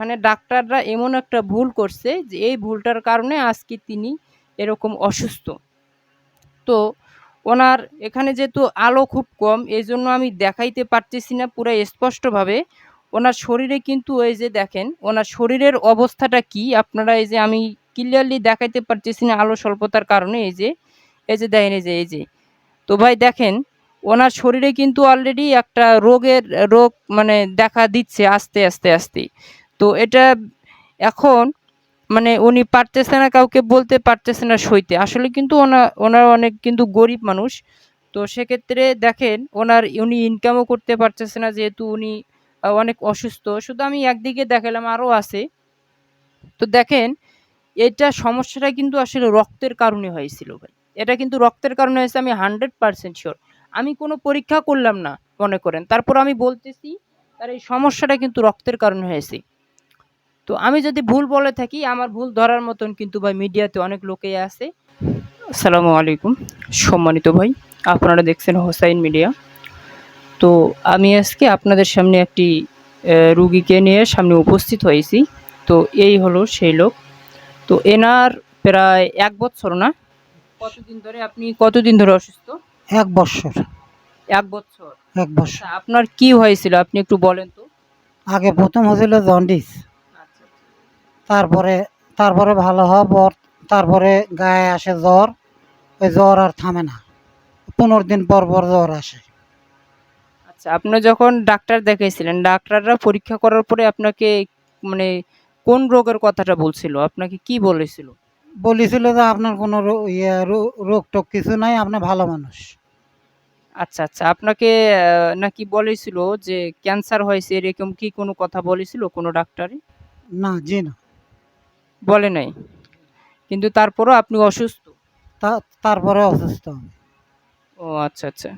মানে ডাক্তাররা এমন একটা ভুল করছে যে এই ভুলটার কারণে আজকে তিনি এরকম অসুস্থ। তো ওনার এখানে যেহেতু আলো খুব কম, এই জন্য আমি দেখাইতে পারতেছি না পুরো স্পষ্টভাবে। ওনার শরীরে কিন্তু এই যে দেখেন, ওনার শরীরের অবস্থাটা কি? আপনারা এই যে আমি ক্লিয়ারলি দেখাইতে পারতেছি না আলো স্বল্পতার কারণে এই যে এই যে দেখেন, এই যে এই যে। তো ভাই দেখেন, ওনার শরীরে কিন্তু অলরেডি একটা রোগের, রোগ মানে দেখা দিচ্ছে আস্তে আস্তে আস্তে। তো এটা এখন মানে উনি পারতেছে না, কাউকে বলতে পারতেছে না সইতে। আসলে কিন্তু ওনা, ওনার অনেক কিন্তু গরিব মানুষ। তো সেক্ষেত্রে দেখেন, ওনার, উনি ইনকামও করতে পারতেছে না, যেহেতু উনি অনেক অসুস্থ। শুধু আমি একদিকে দেখালাম আরও আছে। তো দেখেন, এটা সমস্যাটা কিন্তু আসলে রক্তের কারণে হয়েছিল ভাই। এটা কিন্তু রক্তের কারণে হয়েছে, আমি হান্ড্রেড পার্সেন্ট শিওর আমি কোনো পরীক্ষা করলাম না, মনে করেন। তারপর আমি বলতেছি, তার এই সমস্যাটা কিন্তু রক্তের কারণে হয়েছে। তো আমি যদি ভুল বলে থাকি আমার ভুল ধরার মতন কিন্তু ভাই মিডিয়াতে অনেক লোকেই আছে। আসসালামু আলাইকুম সম্মানিত ভাই আপনারা দেখছেন হোসাইন মিডিয়া। তো আমি আজকে আপনাদের সামনে একটি রুগীকে নিয়ে সামনে উপস্থিত হয়েছি। তো এই হলো সেই লোক। তো এনার প্রায় এক বছর না? কতদিন ধরে আপনি কতদিন ধরে অসুস্থ? এক বছর। এক বছর। এক বছর। আচ্ছা, আপনার কি হয়েছিল? আপনি একটু বলেন তো। আগে প্রথম হয়েছিল জন্ডিস। তারপরে তারপরে ভালো হওয়ার পর তারপরে গায়ে আসে জ্বর ওই জ্বর আর থামে না। পনেরো দিন পর পর জ্বর আসে। আচ্ছা আপনি যখন ডাক্তার দেখাইছিলেন ডাক্তাররা পরীক্ষা করার পরে আপনাকে মানে কোন রোগের কথাটা বলছিল? আপনাকে কি বলেছিল? বলেছিল যে আপনার কোনো ইয়ে রোগ টোগ কিছু নাই আপনি ভালো মানুষ। আচ্ছা আচ্ছা আপনাকে নাকি বলেছিল যে ক্যান্সার হয়েছে এরকম কি কোনো কথা বলেছিল কোনো ডাক্তারে না জি না। বলে নাই। কিন্তু তারপরও আপনি অসুস্থ? তারপরে অসুস্থ ও আচ্ছা আচ্ছা।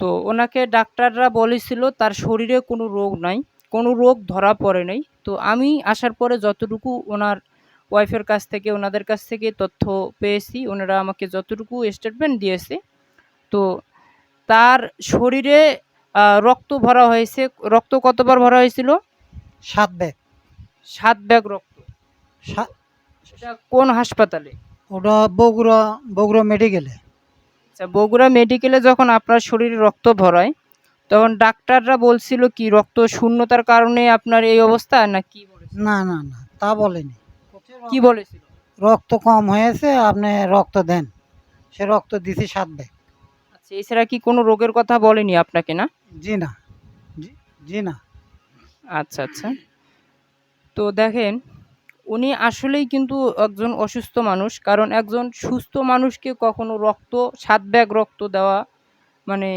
তো ওনাকে ডাক্তাররা বলেছিল তার শরীরে কোনো রোগ নাই কোনো রোগ ধরা পড়ে নাই। তো আমি আসার পরে যতটুকু ওনার ওয়াইফের কাছ থেকে ওনাদের কাছ থেকে তথ্য পেয়েছি ওনারা আমাকে যতটুকু স্টেটমেন্ট দিয়েছে তো তার শরীরে রক্ত ভরা হয়েছে রক্ত কতবার ভরা হয়েছিল? সাত ব্যাগ। সাত ব্যাগ রক্ত। সেটা কোন হাসপাতালে? ওটা বগুড়া বগুড়া মেডিকেলে আচ্ছা বগুড়া মেডিকেলে যখন আপনার শরীরে রক্ত ভরায় তখন ডাক্তাররা বলছিল কি রক্ত শূন্যতার কারণে আপনার এই অবস্থা না কি না না না তা বলেনি। কি বলেছিল? রক্ত কম হয়েছে আপনি রক্ত দেন। সে রক্ত দিছি সাত ব্যাগ। আচ্ছা এছাড়া কি কোনো রোগের কথা বলেনি আপনাকে না? জি না। জি না। আচ্ছা আচ্ছা। তো দেখেন উনি আসলেই কিন্তু একজন অসুস্থ মানুষ। কারণ একজন সুস্থ মানুষকে কখনো রক্ত, সাত ব্যাগ রক্ত দেওয়া মানে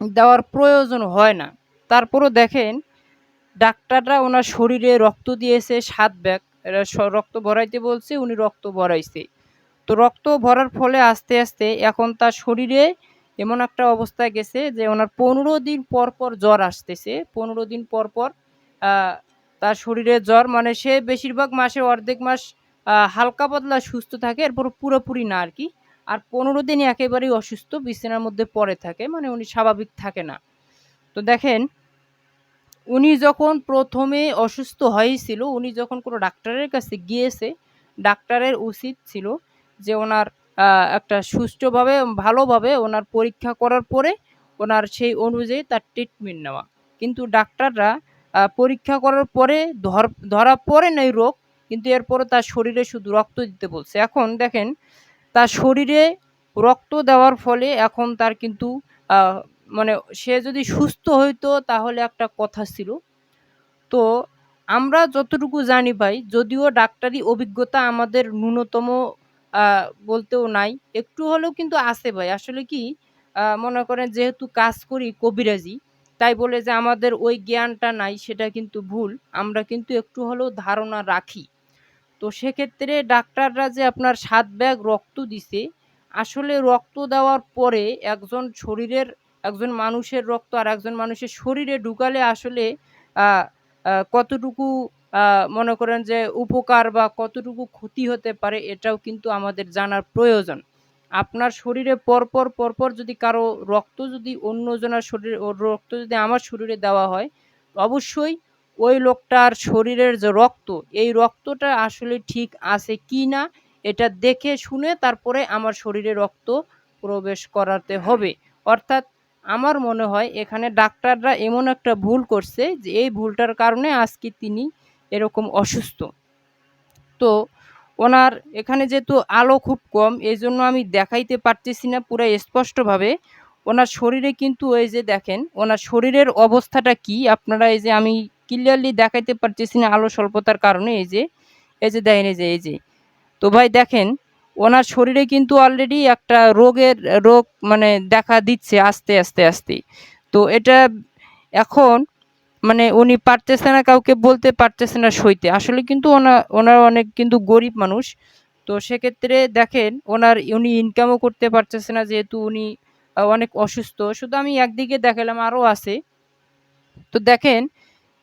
দেওয়ার প্রয়োজন হয় না। তারপরও দেখেন, ডাক্তাররা ওনার শরীরে রক্ত দিয়েছে সাত ব্যাগ। রক্ত ভরাইতে বলছে, উনি রক্ত ভরাইছে। তো রক্ত ভরার ফলে আস্তে আস্তে এখন তার শরীরে এমন একটা অবস্থায় গেছে যে ওনার পনেরো দিন পর পর জ্বর আসতেছে। পনেরো দিন পর পর তার শরীরে জ্বর মানে সে বেশিরভাগ মাসে অর্ধেক মাস হালকা পাতলা সুস্থ থাকে, এরপর পুরোপুরি না আর কি। আর পনেরো দিন একেবারেই অসুস্থ, বিছানার মধ্যে পড়ে থাকে মানে উনি স্বাভাবিক থাকে না। তো দেখেন, উনি যখন প্রথমে অসুস্থ হয়েছিল, উনি যখন কোনো ডাক্তারের কাছে গিয়েছে, ডাক্তারের উচিত ছিল যে ওনার একটা সুষ্ঠুভাবে, ভালোভাবে ওনার পরীক্ষা করার পরে ওনার সেই অনুযায়ী তার ট্রিটমেন্ট নেওয়া। কিন্তু ডাক্তাররা পরীক্ষা করার পরে ধর পড়ে নাই রোগ, কিন্তু এরপরে তার শরীরে শুধু রক্ত দিতে বলছে। এখন দেখেন, তার শরীরে রক্ত দেওয়ার ফলে এখন তার কিন্তু মানে সে যদি সুস্থ হইতো তাহলে একটা কথা ছিল। তো আমরা যতটুকু জানি ভাই, যদিও ডাক্তারি অভিজ্ঞতা আমাদের ন্যূনতম বলতেও নাই, একটু হলেও কিন্তু আছে ভাই। আসলে কি মনে করেন যেহেতু কাজ করি কবিরাজি তাই বলে যে আমাদের ওই জ্ঞানটা নাই, সেটা কিন্তু ভুল। আমরা কিন্তু একটু হলেও ধারণা রাখি। তো সেক্ষেত্রে ডাক্তাররা যে আপনার সাত ব্যাগ রক্ত দিছে, আসলে রক্ত দেওয়ার পরে একজন শরীরের, একজন মানুষের রক্ত আর একজন মানুষের শরীরে ঢুকালে আসলে কতটুকু মনে করেন যে উপকার বা কতটুকু ক্ষতি হতে পারে, এটাও কিন্তু আমাদের জানার প্রয়োজন। আপনার শরীরে পরপর পরপর যদি কারও রক্ত যদি অন্যজনের শরীরে রক্ত যদি আমার শরীরে দেওয়া হয়, অবশ্যই ওই লোকটার শরীরের যে রক্ত, এই রক্তটা আসলে ঠিক আছে কি না, এটা দেখে শুনে তারপরে আমার শরীরে রক্ত প্রবেশ করাতে হবে। অর্থাৎ আমার মনে হয় এখানে ডাক্তাররা এমন একটা ভুল করছে যে এই ভুলটার কারণে আজকে তিনি এরকম অসুস্থ। তো ওনার এখানে যেহেতু আলো খুব কম, এই জন্য আমি দেখাইতে পারতেছি না পুরো স্পষ্টভাবে। ওনার শরীরে কিন্তু এই যে দেখেন, ওনার শরীরের অবস্থাটা কি? আপনারা এই যে আমি ক্লিয়ারলি দেখাইতে পারতেছি না আলো স্বল্পতার কারণে, এই যে এই যে দেখেন, এই যে এই যে। তো ভাই দেখেন, ওনার শরীরে কিন্তু অলরেডি একটা রোগের, রোগ মানে দেখা দিচ্ছে আস্তে আস্তে আস্তে। তো এটা এখন মানে উনি পারতেছে না, কাউকে বলতে পারতেছে না সইতে। আসলে কিন্তু ওনা, ওনার অনেক কিন্তু গরিব মানুষ। তো সেক্ষেত্রে দেখেন, ওনার, উনি ইনকামও করতে পারতেছে না, যেহেতু উনি অনেক অসুস্থ। শুধু আমি একদিকে দেখালাম আরও আছে। তো দেখেন,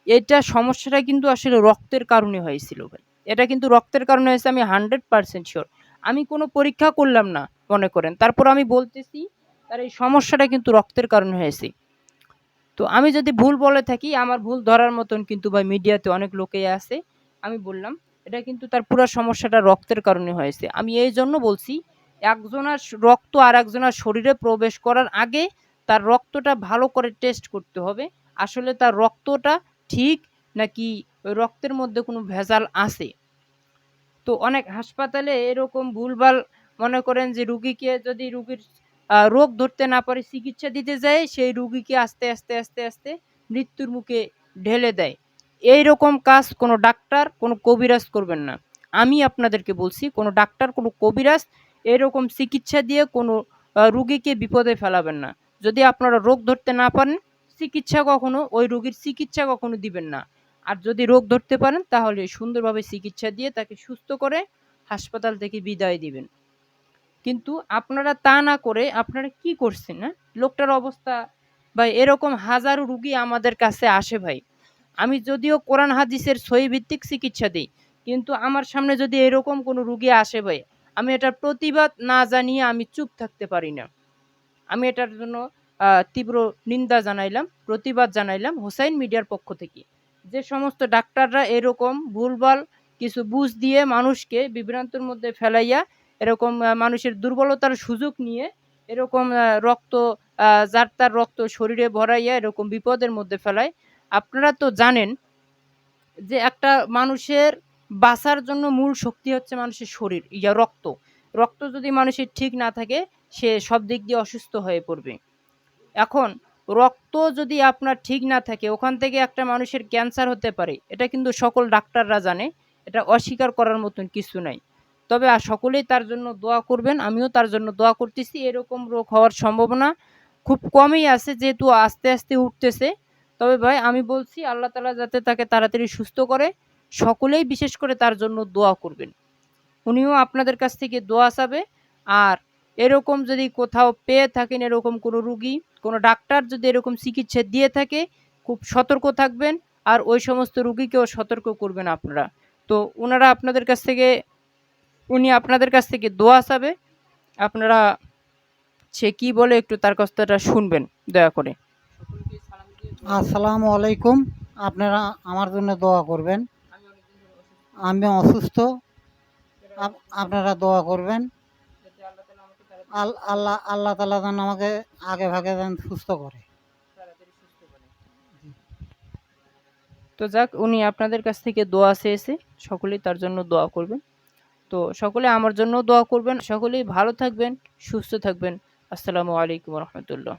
এটা সমস্যাটা কিন্তু আসলে রক্তের কারণে হয়েছিল ভাই। এটা কিন্তু রক্তের কারণে হয়েছে, আমি হান্ড্রেড পার্সেন্ট শিওর আমি কোনো পরীক্ষা করলাম না, মনে করেন। তারপর আমি বলতেছি, তার এই সমস্যাটা কিন্তু রক্তের কারণে হয়েছে। তো আমি যদি ভুল বলে থাকি, আমার ভুল ধরার মতন কিন্তু ভাই মিডিয়াতে অনেক লোকেই আছে, আমি বললাম। এটা কিন্তু তার পুরো সমস্যাটা রক্তের কারণে হয়েছে। আমি এই জন্য বলছি, একজনের রক্ত আর একজনের শরীরে প্রবেশ করার আগে তার রক্তটা ভালো করে টেস্ট করতে হবে। আসলে তার রক্তটা ঠিক নাকি রক্তের মধ্যে কোনো ভেজাল আছে? তো অনেক হাসপাতালে এরকম ভুলভাল মনে করেন যে রুগীকে যদি রুগীর রোগ ধরতে না পারে চিকিৎসা দিতে যায়, সেই রুগীকে আস্তে আস্তে আস্তে আস্তে মৃত্যুর মুখে ঢেলে দেয়। এই রকম কাজ কোনো ডাক্তার, কোনো কবিরাজ করবেন না। আমি আপনাদেরকে বলছি, কোনো ডাক্তার, কোনো কবিরাজ এরকম চিকিৎসা দিয়ে কোনো রুগীকে বিপদে ফেলাবেন না। যদি আপনারা রোগ ধরতে না পারেন, চিকিৎসা কখনো, ওই রোগীর চিকিৎসা কখনো দিবেন না। আর যদি রোগ ধরতে পারেন, তাহলে সুন্দরভাবে চিকিৎসা দিয়ে তাকে সুস্থ করে হাসপাতাল থেকে বিদায় দিবেন। কিন্তু আপনারা তা না করে আপনারা কি করছেন না লোকটার অবস্থা ভাই এরকম হাজারো রুগী আমাদের কাছে আসে ভাই। আমি যদিও কোরআন হাদিসের সহি ভিত্তিক চিকিৎসা দিই, কিন্তু আমার সামনে যদি এরকম কোনো রুগী আসে ভাই, আমি এটার প্রতিবাদ না জানিয়ে আমি চুপ থাকতে পারি না। আমি এটার জন্য তীব্র নিন্দা জানাইলাম, প্রতিবাদ জানাইলাম হোসাইন মিডিয়ার পক্ষ থেকে। যে সমস্ত ডাক্তাররা এরকম ভুলভাল কিছু বুঝ দিয়ে মানুষকে বিভ্রান্তের মধ্যে ফেলাইয়া এরকম মানুষের দুর্বলতার সুযোগ নিয়ে এরকম রক্ত যার তার রক্ত শরীরে ভরাইয়া এরকম বিপদের মধ্যে ফেলায়। আপনারা তো জানেন যে একটা মানুষের বাঁচার জন্য মূল শক্তি হচ্ছে মানুষের শরীর ইয়া রক্ত। রক্ত যদি মানুষের ঠিক না থাকে, সে সব দিক দিয়ে অসুস্থ হয়ে পড়বে। এখন রক্ত যদি আপনার ঠিক না থাকে, ওখান থেকে একটা মানুষের ক্যান্সার হতে পারে, এটা কিন্তু সকল ডাক্তাররা জানে, এটা অস্বীকার করার মতন কিছু নাই। তবে আর সকলেই তার জন্য দোয়া করবেন। আমিও তার জন্য দোয়া করতেছি। এরকম রোগ হওয়ার সম্ভাবনা খুব কমই আছে, যেহেতু আস্তে আস্তে উঠতেছে। তবে ভাই, আমি বলছি, আল্লাহ তালা যাতে তাকে তাড়াতাড়ি সুস্থ করে, সকলেই বিশেষ করে তার জন্য দোয়া করবেন। উনিও আপনাদের কাছ থেকে দোয়া চাবে। আর এরকম যদি কোথাও পেয়ে থাকেন, এরকম কোনো রুগী, কোনো ডাক্তার যদি এরকম চিকিৎসা দিয়ে থাকে, খুব সতর্ক থাকবেন। আর ওই সমস্ত রুগীকেও সতর্ক করবেন আপনারা। তো ওনারা আপনাদের কাছ থেকে উনি আপনাদের কাছ থেকে দোয়া চাবে। আপনারা সে কি বলে একটু তার কথাটা শুনবেন দয়া করে। আসসালামু আলাইকুম। আপনারা আমার জন্য দোয়া করবেন। আমি অসুস্থ। আপ- আপনারা দোয়া করবেন। আল- আল্লাহ আল্লাহ তালা যেন আমাকে আগে ভাগে যেন সুস্থ করে। তো যাক উনি আপনাদের কাছ থেকে দোয়া চেয়েছে। সকলেই তার জন্য দোয়া করবেন। তো সকলে আমার জন্য দোয়া করবেন সকলেই ভালো থাকবেন সুস্থ থাকবেন। আসসালামু আলাইকুম রহমতুল্লাহ।